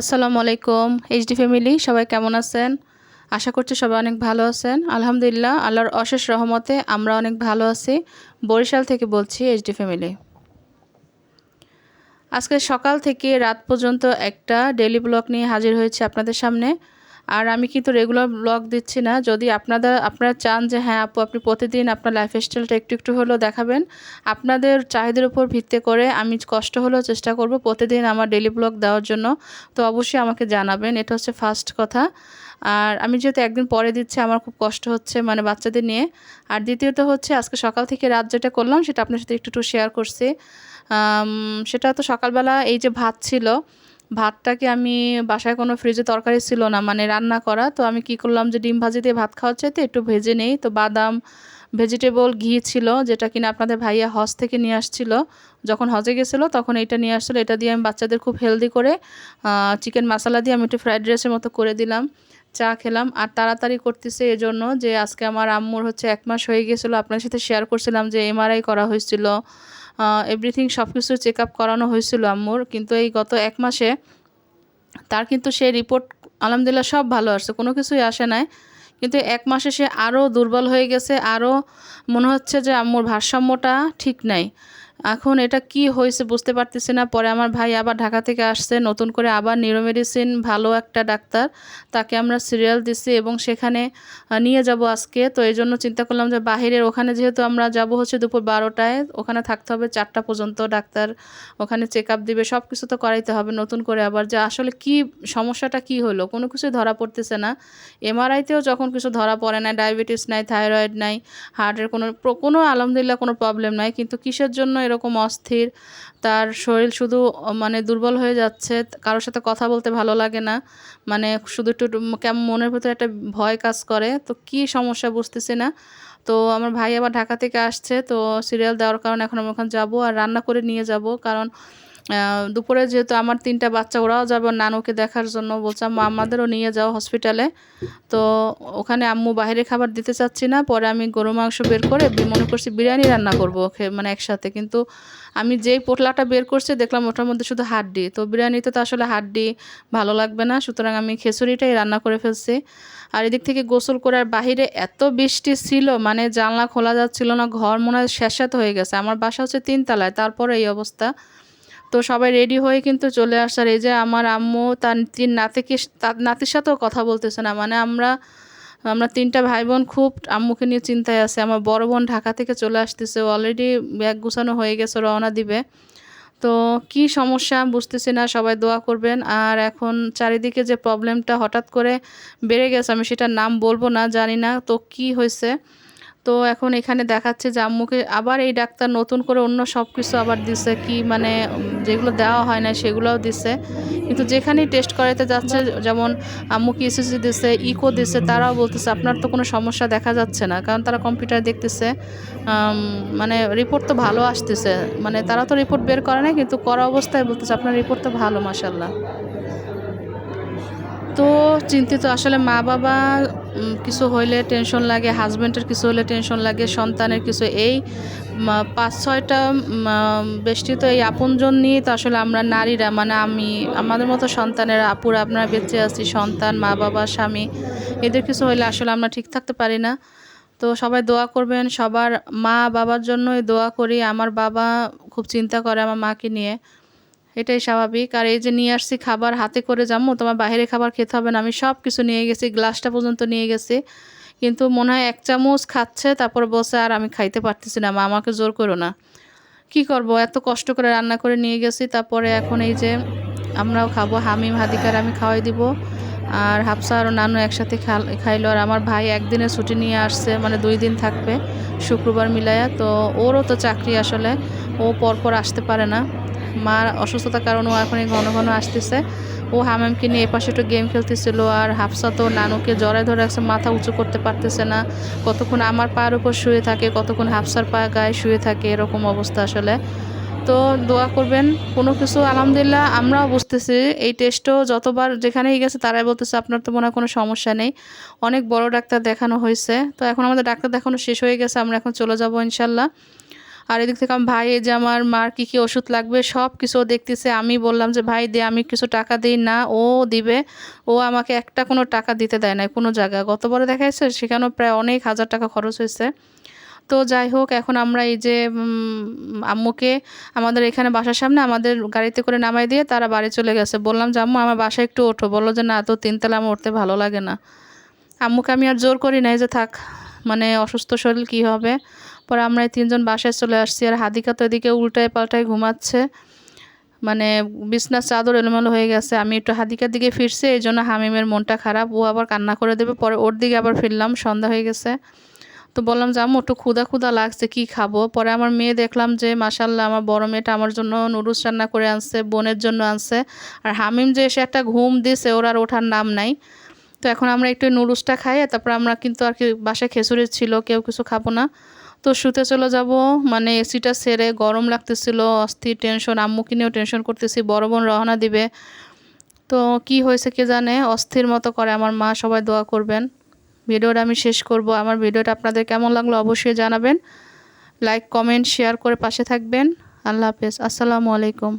আসসালামু আলাইকুম HD family সবাই কেমন আছেন? আশা করছি সবাই অনেক ভালো আছেন। আলহামদুলিল্লাহ, আল্লাহর অশেষ রহমতে আমরা অনেক ভালো আছি। বরিশাল থেকে বলছি এইচডি ফ্যামিলি আজকে সকাল থেকে রাত পর্যন্ত একটা ডেলি ব্লগ নিয়ে হাজির হয়েছে আপনাদের সামনে। আর আমি কিন্তু রেগুলার ব্লগ দিচ্ছি না। যদি আপনাদের, আপনারা চান যে হ্যাঁ আপু, আপনি প্রতিদিন আপনার লাইফস্টাইলটা একটু একটু হলেও দেখাবেন। আপনাদের চাহিদার উপর ভিত্তি করে আমি কষ্ট হলেও চেষ্টা করব প্রতিদিন আমার ডেলি ব্লগ দেওয়ার জন্য। তো অবশ্যই আমাকে জানাবেন, এটা হচ্ছে ফার্স্ট কথা। আর আমি যেহেতু একদিন পরে দিচ্ছি, আমার খুব কষ্ট হচ্ছে মানে বাচ্চাদের নিয়ে। আর দ্বিতীয়ত হচ্ছে, আজকে সকাল থেকে রাত যেটা করলাম, সেটা আপনার সাথে একটু একটু শেয়ার করছি। সেটা তো সকালবেলা এই যে ভাত ছিল ভাতটাকে আমি বাসায় কোনো ফ্রিজে তরকারি ছিল না মানে রান্না করা। তো আমি কি করলাম যে ডিম ভাজি দিয়ে ভাত খাওয়ার চাইতে একটু ভেজে নেই। তো বাদাম ভেজিটেবল ঘি ছিল, যেটা কিনা আপনাদের ভাইয়া হজ থেকে নিয়ে আসছিল। যখন হজে গেছিল তখন এটা নিয়ে আসছিল। এটা দিয়ে আমি বাচ্চাদের খুব হেলদি করে চিকেন মশলা দিয়ে আমি একটু ফ্রাইড রাইসের মতো করে দিলাম। চা খেলাম। আর তাড়াতাড়ি করতেছে এজন্য যে আজকে আমার আম্মুর হচ্ছে এক মাস হয়ে গেছিল। আপনার সাথে শেয়ার করছিলাম যে এমআরআই করা হয়েছিল। এভরিথিং সব কিছু চেক আপ করানো হয়েছিল আম্মুর। কিন্তু এই গত এক মাসে তার কিন্তু সে রিপোর্ট আলহামদুলিল্লাহ সব ভালো আসছে কোনো কিছুই আসে নাই। কিন্তু এক মাসে সে আরও দুর্বল হয়ে গেছে আরও মনে হচ্ছে যে আম্মুর ভারসাম্যটা ঠিক নাই। এখন এটা কি হয়েছে বুঝতে পারতেছি না। পরে আমার ভাই আবার ঢাকা থেকে আসছে, নতুন করে আবার নিউরোমেডিসিন ভালো একটা ডাক্তার তাকে আমরা সিরিয়াল দিছি এবং সেখানে নিয়ে যাব আজকে। তো এই জন্য চিন্তা করলাম যে বাহিরের ওখানে যেহেতু আমরা যাব হচ্ছে দুপুর বারোটায়, ওখানে থাকতে হবে চারটা পর্যন্ত ডাক্তার, ওখানে চেক আপ দিবে সব কিছু তো করাইতে হবে নতুন করে আবার যে আসলে কি সমস্যাটা কি হলো, কোনো কিছুই ধরা পড়তেছে না। এমআরআইতেও যখন কিছু ধরা পড়ে না ডায়াবেটিস নাই, থাইরয়েড নাই, হার্টের কোনো কোনো আলহামদুলিল্লাহ কোনো প্রবলেম নাই, কিন্তু কিসের জন্য এরকম অস্থির। তার শরীর শুধু মানে দুর্বল হয়ে যাচ্ছে। কারোর সাথে কথা বলতে ভালো লাগে না। মানে শুধু একটু কেমন মনের ভিতরে একটা ভয় কাজ করে। তো কি সমস্যা বুঝতেছি না। তো আমার ভাই আবার ঢাকা থেকে আসছে। তো সিরিয়াল দেওয়ার কারণে এখন আমি ওখানে যাব আর রান্না করে নিয়ে যাব। কারণ দুপুরে যেহেতু আমার তিনটা বাচ্চা ওরাও যাবে নানুকে দেখার জন্য। বলছে আম্মু আমাদেরও নিয়ে যাও হসপিটালে তো ওখানে আম্মু বাইরে খাবার দিতে চাচ্ছি না। পরে আমি গরু মাংস বের করে মনে করছি বিরিয়ানি রান্না করব মানে একসাথে। কিন্তু আমি যেই পোটলাটা বের করছি দেখলাম ওটার মধ্যে শুধু হাড্ডি। তো বিরিয়ানিতে তো আসলে হাড্ডি ভালো লাগবে না। সুতরাং আমি খিচুড়িটাই রান্না করে ফেলছি। আর এদিক থেকে গোসল করে আর বাহিরে এত বৃষ্টি ছিল মানে জানলা খোলা যাচ্ছিল না ঘর মনে হয় শেষাত হয়ে গেছে। আমার বাসা হচ্ছে তিনতলায় তারপরে এই অবস্থা। তো সবাই রেডি হয়ে কিন্তু চলে আসার, এই যে আমার আম্মু, তার তিন নাতিকে, তার নাতির সাথেও কথা বলতেছে না। মানে আমরা আমরা তিনটা ভাই বোন খুব আম্মুকে নিয়ে চিন্তায় আছে। আমার বড় বোন ঢাকা থেকে চলে আসতেছে অলরেডি ব্যাগ গুছানো হয়ে গেছে, রওনা দিবে। তো কি সমস্যা বুঝতেছি না, সবাই দোয়া করবেন। আর এখন চারিদিকে যে প্রবলেমটা হঠাৎ করে বেড়ে গেছে, আমি সেটার নাম বলব না, জানি না। তো কি হয়েছে? তো এখন এখানে দেখাচ্ছে যে আম্মুকে আবার এই ডাক্তার নতুন করে অন্য সব কিছু আবার দিছে, কি মানে যেগুলো দেওয়া হয় না সেগুলোও দিছে। কিন্তু যেখানেই টেস্ট করাতে যাচ্ছে, যেমন আম্মুকে ইসিসি দিছে ইকো দিছে, তারাও বলতেছে, আপনার তো কোনো সমস্যা দেখা যাচ্ছে না। কারণ তারা কম্পিউটার দেখতেছে মানে রিপোর্ট তো ভালো আসতেছে। মানে তারা তো রিপোর্ট বের করে না কিন্তু করা অবস্থায় বলতেছে, আপনার রিপোর্ট তো ভালো মাসাল্লাহ তো চিন্তিত, আসলে মা বাবা কিছু হইলে টেনশন লাগে হাজব্যান্ডের কিছু হলে টেনশন লাগে, সন্তানের কিছু, এই পাঁচ, ছয়টা বেষ্টিত এই আপনজন নিয়ে তো আসলে আমরা নারীরা মানে আমি, আমাদের মতো সন্তানের, আপুরা আপনারা বেঁচে আছি, সন্তান, মা বাবা, স্বামী, এদের কিছু হইলে আসলে আমরা ঠিক থাকতে পারি না। তো সবাই দোয়া করবেন, সবার মা বাবার জন্যই দোয়া করি, আমার বাবা খুব চিন্তা করে আমার মাকে নিয়ে। এটাই স্বাভাবিক। আর এই যে নিয়ে আসছি খাবার, হাতে করে যাব তোমার বাইরে খাবার খেতে হবে না। আমি সব কিছু নিয়ে গেছি, গ্লাসটা পর্যন্ত নিয়ে গেছি। কিন্তু মনে হয় এক চামচ খাচ্ছে, তারপর বসে আর আমি খাইতে পারতেছি না, মা, আমাকে জোর করো না। কি করব? এত কষ্ট করে রান্না করে নিয়ে গেছি। তারপরে এখন এই যে আমরাও খাব, হামিম, হাদিকার আমি খাওয়াই দিব। আর হাফসা আর নানু একসাথে খাইলো। আর আমার ভাই একদিনে ছুটি নিয়ে আসছে মানে দুই দিন থাকবে শুক্রবার মিলাইয়া তো ওরও তো চাকরি আসলে, ও পরপর আসতে পারে না। মার অসুস্থতার কারণে ও এখন ঘন ঘন আসতেছে। ও হামামকে নিয়ে এপাশে একটু গেম খেলতেছিল আর হাফসা তো নানুকে জড়ায় ধরে একসে মাথা উঁচু করতে পারতেছে না। কতক্ষণ আমার পায়ের উপর শুয়ে থাকে, কতক্ষণ হাফসার পা গায়ে শুয়ে থাকে, এরকম অবস্থা আসলে। তো দোয়া করবেন, কোনো কিছু, আলহামদুলিল্লাহ, আমরাও বুঝতেছি। এই টেস্টও যতবার যেখানেই গেছে, তারাই বলতেছে, আপনার তো মনে হয় কোনো সমস্যা নেই। অনেক বড় ডাক্তার দেখানো হয়েছে। তো এখন আমাদের ডাক্তার দেখানো শেষ হয়ে গেছে, আমরা এখন চলে যাব ইনশাল্লাহ। আর এদিক থেকে আমার ভাই যে আমার মার কী কী ওষুধ লাগবে? সব কিছু দেখতেছে। আমি বললাম যে, ভাই, দে, আমি কিছু টাকা দিই না, ও দিবে। ও আমাকে একটা কোনো টাকা দিতে দেয় না কোনো জায়গা গতবারে দেখা যাচ্ছে সেখানেও প্রায় অনেক হাজার টাকা খরচ হয়েছে। তো যাই হোক, এখন আমরা এই যে আম্মুকে আমাদের এখানে বাসার সামনে আমাদের গাড়িতে করে নামাই দিয়ে তারা বাড়ি চলে গেছে। বললাম যে, আম্মু, আমার বাসায় একটু ওঠো। বলল যে, না, তো তিনতলা আমার উঠতে ভালো লাগে না। আম্মুকে আমি আর জোর করি নাই যে, থাক মানে অসুস্থ শরীর কী হবে? পরে আমরা তিনজন বাসায় চলে আসছি আর হাদিকা তো এদিকে উল্টায় পাল্টায় ঘুমাচ্ছে। মানে বিছনার চাদর এলোমেলো হয়ে গেছে। আমি একটু হাদিকার দিকে ফিরছি, এই জন্য হামিমের মনটা খারাপ। ও আবার কান্না করে দেবে, পরে ওর দিকে আবার ফিরলাম, সন্ধ্যা হয়ে গেছে। তো বললাম যে, আম্মু, একটু ক্ষুদা ক্ষুদা লাগছে, কি খাব? পরে আমার মেয়ে দেখলাম যে মাসাল্লাহ আমার বড় মেয়েটা আমার জন্য নুডলস রান্না করে আনছে, বোনের জন্য আনছে। আর হামিম যে এসে একটা ঘুম দিছে, ওর আর ওঠার নাম নাই। তো এখন আমরা একটু নুডলসটা খাই তারপর আমরা কিন্তু আর কি বাসায় খেসুরি ছিল, কেউ কিছু খাব না। তো শুতে চলে যাব মানে এসিটা সেরে গরম লাগতেছিল, অস্থির টেনশন আম্মুকে নিয়েও টেনশন করতেছি, বড় বোন রওনা দিবে। তো কি হয়েছে কে জানে, অস্থির মতো করে আমার মা সবাই দোয়া করবেন। ভিডিওটা আমি শেষ করব, আমার ভিডিওটা আপনাদের কেমন লাগল অবশ্যই জানাবেন। লাইক কমেন্ট শেয়ার করে পাশে থাকবেন। আল্লাহ হাফেজ, আসসালামু আলাইকুম।